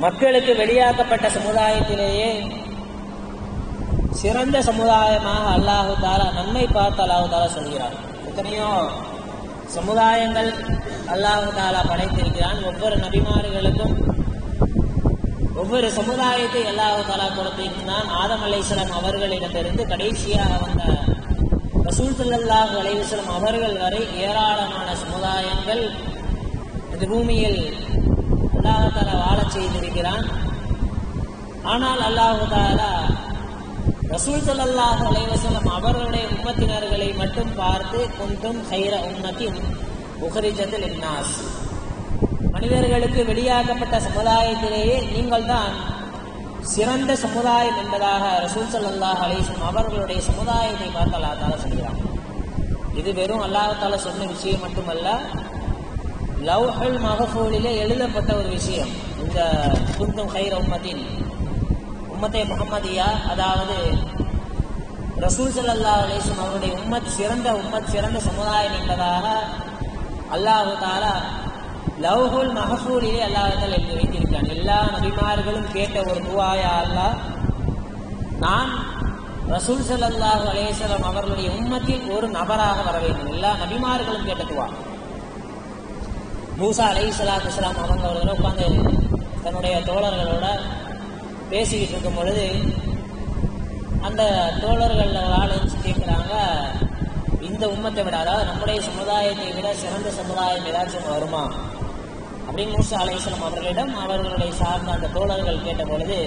மக்களுக்கு வெளியாக்கப்பட்ட சமுதாயத்திலேயே சிறந்த சமுதாயமாக அல்லாஹு தாலா நன்மை பார்த்து அல்லாஹு தாலா சொல்கிறார் எத்தனையோ சமுதாயங்கள் அல்லாஹு தாலா படைத்திருக்கிறான். ஒவ்வொரு நபிமார்களுக்கும் ஒவ்வொரு சமுதாயத்தை அல்லாஹு தாலா கொடுத்திருக்கிறான் ஆதம் அலைசலம் அவர்களிடமிருந்து கடைசியாக வந்த ரசூல் ஸல்லல்லாஹு அலைஹி அவர்கள் வரை ஏராளமான சமுதாயங்கள் இந்த பூமியில் அல்லாஹு வாழ செய்திருக்கிறான். ஆனால் அல்லாஹால ரசூல் ஸல்லல்லாஹு அலைவசலம் அவர்களுடைய உம்மத்தினர்களை மட்டும் பார்த்து குந்தும் ஹைர உம்மத்தின் உஹரிஜத்தில் இன்னாஸ். மனிதர்களுக்கு வெளியாகப்பட்ட சமுதாயத்திலேயே நீங்கள் தான் சிறந்த சமுதாயம் என்பதாக ரசூல் ஸல்லல்லாஹு அலைஹி அவர்களுடைய சமுதாயத்தை பார்த்து அல்லாஹ் தாலா சொல்கிறான். இது வெறும் அல்லாஹால சொன்ன விஷயம் மட்டுமல்ல லவ்ஹுல் மகஃபூலிலே எழுதப்பட்ட ஒரு விஷயம். இந்த குந்தும் ஹைர உம்மத்தின் உம்மத்தை முகமதியா அதாவது ரசூல் சல்லா அலைஹி அவருடைய உம்மத் சிறந்த உம்மத் சிறந்த சமுதாயம் என்பதாக அல்லாஹு தாலா லவ்ஹுல் மஹஃபூலிலே அல்லாஹ் எழுதி வைத்திருக்கான் எல்லா நபிமார்களும் கேட்ட ஒரு துவாயா அல்லாஹ் நான் ரசூல் சல்லாஹு அலேசலம் அவர்களுடைய உம்மத்தில் ஒரு நபராக வர வேண்டும். எல்லா நபிமார்களும் கேட்ட துவா மூசா அலை சலாத்து இஸ்லாம் அவங்க அவர்களை உட்காந்து தன்னுடைய தோழர்களோட பேசிக்கிட்டு இருக்கும் பொழுது அந்த தோழர்கள் ஆள் கேட்குறாங்க இந்த உம்மத்தை விட அதாவது நம்முடைய சமுதாயத்தை விட சிறந்த சமுதாயம் ஏதாச்சும் வருமா? அப்படின்னு மூசா அலைசலம் அவர்களிடம் அவர்களுடைய சார்ந்த அந்த தோழர்கள் கேட்ட பொழுது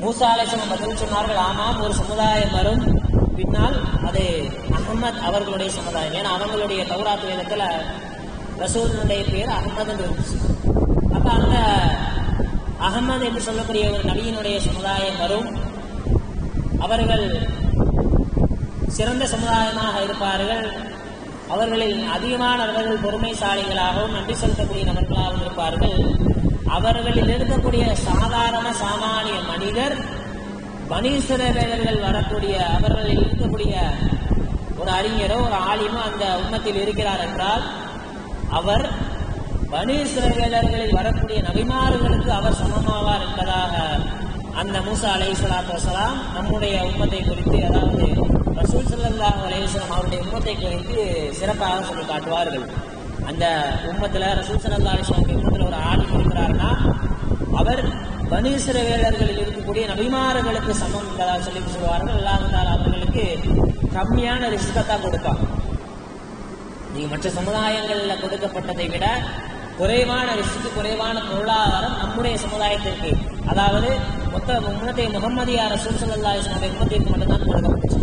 மூசா அலைசலம் பதில் சொன்னார்கள் ஆமாம் ஒரு சமுதாயம் வரும். பின்னால் அது அகமத் அவர்களுடைய சமுதாயம். ஏன்னா அவங்களுடைய தௌராத் வேதத்தில் ரசூலனுடைய பேர் அகமது என்று இருந்துச்சு. அப்ப அந்த அகமது என்று சொல்லக்கூடிய ஒரு நபியினுடைய சமுதாயம் வரும். அவர்கள் சிறந்த சமுதாயமாக இருப்பார்கள். அவர்களில் அதிகமானவர்கள் பொறுமைசாலிகளாகவும் நன்றி செலுத்தக்கூடிய நபர்களாகவும் இருப்பார்கள். அவர்களில் இருக்கக்கூடிய சாதாரண சாமானிய மனிதர் பனீஸ்வரர்கள் வரக்கூடிய அவர்களில் இருக்கக்கூடிய ஒரு அறிஞரோ ஒரு ஆலிமோ அந்த உம்மத்தில் இருக்கிறார் என்றால் அவர் பனீஸ்வரர்களில் வரக்கூடிய நபிமார்களுக்கு அவர் சமமாவார் என்பதாக அந்த மூசா அலை சலாத்து வசலாம் நம்முடைய உம்மத்தை குறித்து அதாவது ரசூல் சல்லா அலையம் அவருடைய உம்மத்தை குறித்து சிறப்பாக சொல்லி காட்டுவார்கள். அந்த உம்மத்தில் ரசூல் சல்லா அலிஸ்லாம் உம்மத்தில் ஒரு ஆள் இருக்கிறார்னா அவர் பனீஸ்வர வேலர்களில் இருக்கக்கூடிய நபிமார்களுக்கு சமம் என்பதாக சொல்லி சொல்வார்கள் அல்லாஹால அவர்களுக்கு கம்மியான ரிஸ்கத்தான் கொடுப்பாங்க நீ மற்ற சமுதாயங்களில் கொடுக்கப்பட்டதை விட குறைவான ரிஸ்க்கு குறைவான பொருளாதாரம் நம்முடைய சமுதாயத்திற்கு. அதாவது மொத்த முன்னத்தை முகமதியா ரசூல் சல்லா உம்மத்திற்கு மட்டும்தான் கொடுக்கப்பட்டுச்சு.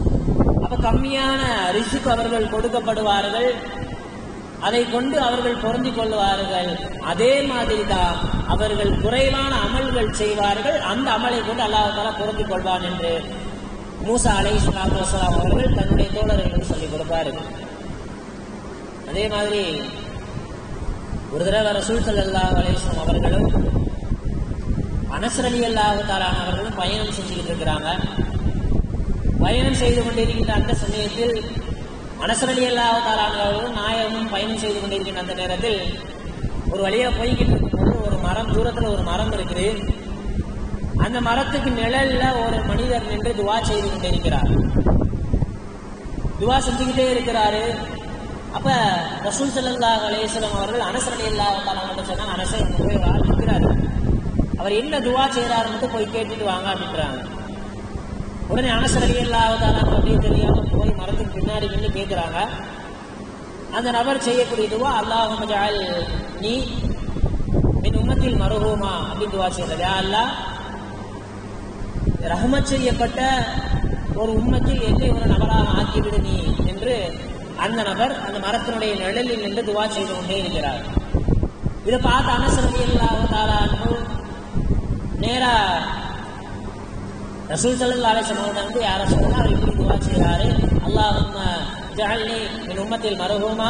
அப்ப கம்மியான ரிஸ்க்கு அவர்கள் கொடுக்கப்படுவார்கள். அதை கொண்டு அவர்கள் பொருந்திக் கொள்வார்கள் அதே மாதிரி தான் அவர்கள் குறைவான அமல்கள் செய்வார்கள். அந்த அமலை கொண்டு அல்லாஹால பொருந்திக் கொள்வான் என்று மூசா அலை சலாத்து வசலாம் அவர்கள் தன்னுடைய தோழர்களுக்கு சொல்லிக் கொடுப்பார்கள். அதே மாதிரி ஒரு தடவை ரசூல் சல்லா அலிஸ்லாம் அவர்களும் அனசரலி அல்லாஹு அவர்களும் பயணம் செஞ்சுக்கிட்டு இருக்கிறாங்க. பயணம் செய்து கொண்டிருக்கின்ற அந்த சமயத்தில் அனசரலி அல்லாஹு அவர்களும் நாயகமும் பயணம் செய்து கொண்டிருக்கின்ற அந்த நேரத்தில் ஒரு வழியா போய்கிட்டு இருக்கும்போது ஒரு மரம் தூரத்துல ஒரு மரம் இருக்குது. அந்த மரத்துக்கு நிழல்ல ஒரு மனிதர் நின்று துவா செய்து கொண்டிருக்கிறார். துவா செஞ்சுக்கிட்டே இருக்கிறாரு. அப்ப ரசூல் செல்லல்லா அலேஸ்வரம் அவர்கள் அனசர் அலி அல்லா சொன்னாங்க அனசர் போய் ஒரு ஆள் அவர் என்ன துவா செய்யறாரு மட்டும் போய் கேட்டுட்டு வாங்க அப்படின்றாங்க. உடனே அனசர் அலி அப்படின்னு தெரியாம போய் மரத்துக்கு பின்னாடி நின்று கேட்கிறாங்க அந்த நபர் செய்யக்கூடிய துவா அல்லாஹ் ஜால் நீ என் உம்மத்தில் மருகோமா அப்படின்னு துவா செய்யறது. யா அல்லாஹ் ரஹமத் செய்யப்பட்ட ஒரு உம்மத்தில் என்னை ஒரு நபராக ஆக்கிவிடு நீ என்று அந்த நபர் அந்த மரத்தினுடைய நிழலில் நின்று துவா செய்து கொண்டே இருக்கிறார். இதை பார்த்து அனசரதி அல்லாஹு நேரா ரசூல் சல்லா அலிஸ்லாம் வந்து யார சொன்னா அவர் இப்படி துவா செய்கிறாரு? அல்லாஹும் ஜஹல்லி என் உம்மத்தில் மருஹூமா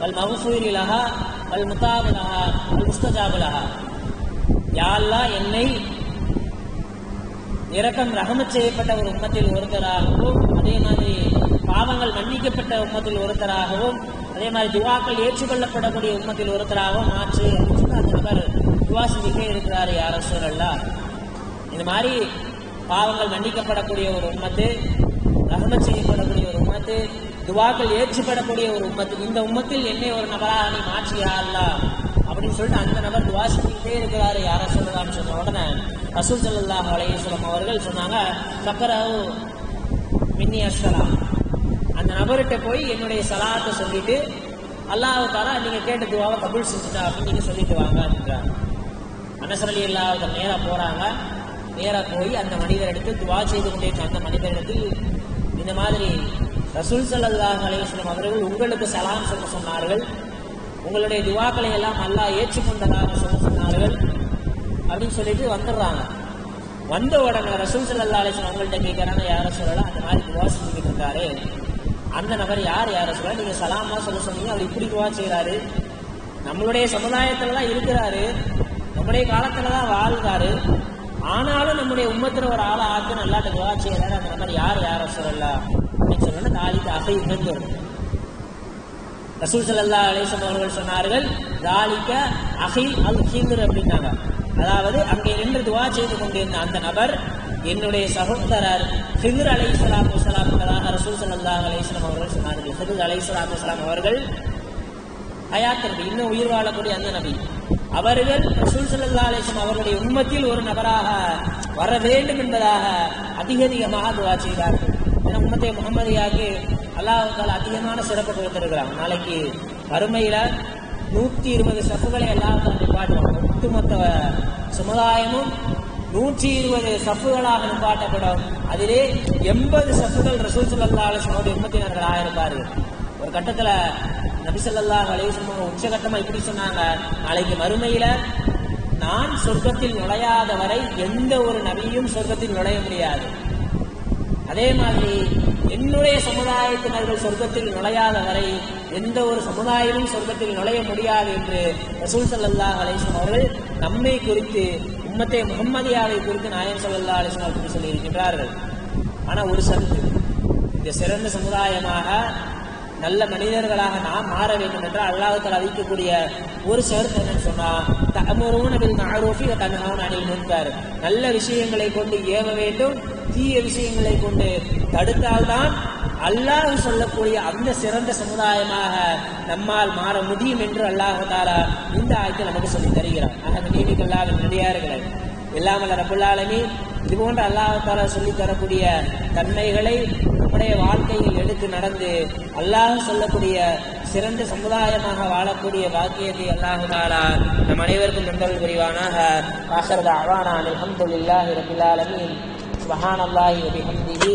வல் மகஃபூரி லஹா வல் முத்தாபு லஹா வல் முஸ்தஜாபு லஹா. என்னை இரக்கம் ரகமத் செய்யப்பட்ட ஒரு உம்மத்தில் ஒருத்தராகவும் அதே மாதிரி பாவங்கள் மன்னிக்கப்பட்ட உம்மத்தில் ஒருத்தராகவும் அதே மாதிரி துவாக்கள் ஏற்றுக்கொள்ளப்படக்கூடிய உம்மத்தில் ஒருத்தராகவும் மாற்று அப்படின்னு சொல்லி அந்த நபர் துவா செஞ்சுட்டே இருக்கிறாரு யார இது மாதிரி பாவங்கள் மன்னிக்கப்படக்கூடிய ஒரு உம்மத்து ரஹமத் செய்யப்படக்கூடிய ஒரு உம்மத்து துவாக்கள் ஏற்றுப்படக்கூடிய ஒரு உம்மத்து இந்த உம்மத்தில் என்னை ஒரு நபராக நீ மாற்றியா அல்லா அப்படின்னு சொல்லிட்டு அந்த நபர் துவா செஞ்சுக்கிட்டே இருக்கிறாரு யார சொல்லலாம்னு சொன்ன உடனே ரசூல் சல்லாஹ் அலைஹி அவர்கள் சொன்னாங்க சக்கரவு மின்னி அஸ்வலாம் அந்த நபர்கிட்ட போய் என்னுடைய சலாத்தை சொல்லிட்டு அல்லாஹ் நீங்க கேட்ட துவாவை கபூல் செஞ்சுட்டா அப்படின்னு நீங்க சொல்லிட்டு வாங்க அப்படின்றாங்க அனசரலி இல்லாத நேரா போறாங்க. நேரா போய் அந்த மனிதர் எடுத்து துவா செய்து கொண்டிருந்த அந்த மனிதரிடத்தில் இந்த மாதிரி ரசூல் சல்லாஹ் அலைஹி அவர்கள் உங்களுக்கு சலாம் சொல்ல சொன்னார்கள். உங்களுடைய துவாக்களை எல்லாம் அல்லாஹ் ஏற்றுக்கொண்டதாக சொல்ல சொன்னார்கள் அப்படின்னு சொல்லிட்டு வந்துடுறாங்க. வந்த உடனே ரசூல் சல்லா அலைஹி அவங்கள்ட்ட கேட்கறாங்க யாரும் சொல்லலாம் அந்த மாதிரி துவா செஞ்சுக்கிட்டு இருக்காரு. அந்த நபர் யார்? யார சொல்ல நீங்க சலாமா சொல்ல சொன்னீங்க. அவர் இப்படி துவா செய்யறாரு நம்மளுடைய சமுதாயத்துல தான் இருக்கிறாரு. நம்முடைய காலத்துல தான் வாழ்றாரு. ஆனாலும் நம்முடைய உம்மத்துல ஒரு ஆளை ஆக்கு நல்லாட்ட துவா செய்யறாரு அந்த நபர் யார்? யார சொல்லலாம் அப்படின்னு சொன்னா தாலிக்கு அகை உணர்ந்து வரும் ரசூல் சல்லா அலிசம் அவர்கள் சொன்னார்கள் தாலிக்க அகில் அல் ஹிந்தர் அப்படின்னாங்க. அதாவது அங்கே நின்று துவா செய்து கொண்டிருந்த அந்த நபர் என்னுடைய சகோதரர் ஹிதர் அலை சலாத்து வலாம் ரசூல் சல்லா அலிஸ்லாம் அவர்கள் சொன்னார்கள். ஹிதர் அலை சலாத்து அவர்கள் ஹயாத் இன்னும் உயிர் வாழக்கூடிய அந்த நபி. அவர்கள் ரசூல் சல்லா அலிஸ்லாம் அவர்களுடைய உண்மத்தில் ஒரு நபராக வர வேண்டும் என்பதாக அதிக அதிகமாக துவா செய்தார்கள். ஏன்னா உம்மத்தை முகமதியாக்கு அல்லாஹால் அதிகமான சிறப்பு கொடுத்திருக்கிறாங்க நாளைக்கு வறுமையில நூத்தி இருபது சப்புகளை எல்லாம் பாடுவாங்க ஒட்டுமொத்த சமுதாயமும் நூற்றி இருபது சப்புகளாக நிப்பாட்டப்படும். அதிலே எண்பது சப்புகள் ரசூல் சல்லா அலிஸ்லோட உம்மத்தினர்களாக இருப்பார்கள் ஒரு கட்டத்துல நபிசல்லாஹ் அலையுஸ்லம் உச்சகட்டமா இப்படி சொன்னாங்க. நாளைக்கு மறுமையில நான் சொர்க்கத்தில் நுழையாத வரை எந்த ஒரு நபியும் சொர்க்கத்தில் நுழைய முடியாது. அதே மாதிரி என்னுடைய சமுதாயத்தினர்கள் சொர்க்கத்தில் நுழையாத வரை எந்த ஒரு சமுதாயமும் சொர்க்கத்தில் நுழைய முடியாது என்று ரசூல் சல்லல்லாஹ் அலிஸ்லாம் அவர்கள் நம்மை குறித்து உம்மத்தை முகம்மதியாவை குறித்து நாயம் சல்லா அலிஸ்லாம் அவர்கள் சொல்லியிருக்கின்றார்கள். ஆனா ஒரு சந்து இந்த சிறந்த சமுதாயமாக நல்ல மனிதர்களாக நாம் மாற வேண்டும் என்று அல்லாஹத்தில் அளிக்கக்கூடிய ஒரு சருத்து என்னன்னு சொன்னா தமரூன பில் மஅரூஃபி வ தன்ஹவுன அனில் நல்ல விஷயங்களை கொண்டு ஏவ வேண்டும் தீய விஷயங்களை கொண்டு தடுத்தால்தான் அல்லாஹ் சொல்லக்கூடிய அந்த சிறந்த சமுதாயமாக நம்மால் மாற முடியும் என்று அல்லாஹாலா இந்த ஆயத்தை நமக்கு சொல்லி தருகிறார். ஆக நீதிக்கல்லாவின் நடிகார்களை எல்லாமல்ல ரபுல்லாலுமே இது போன்ற அல்லாஹால சொல்லி தரக்கூடிய தன்மைகளை நம்முடைய வாழ்க்கையில் எடுத்து நடந்து அல்லாஹ் சொல்லக்கூடிய சிறந்த சமுதாயமாக வாழக்கூடிய பாக்கியத்தை அல்லாஹாலா நம் அனைவருக்கும் நண்பர்கள் புரிவானாக. ஆசரத அவானா அலமதுல்லாஹி ரபிலாலமின் சுபஹான் அல்லாஹி ரபிஹம்திஹி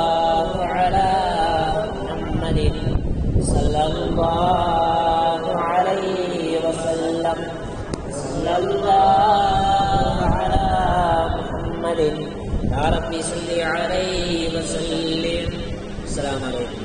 الله عليه وسلم. صلى الله على محمد. يا ربي صل عليه وسلم. السلام عليكم.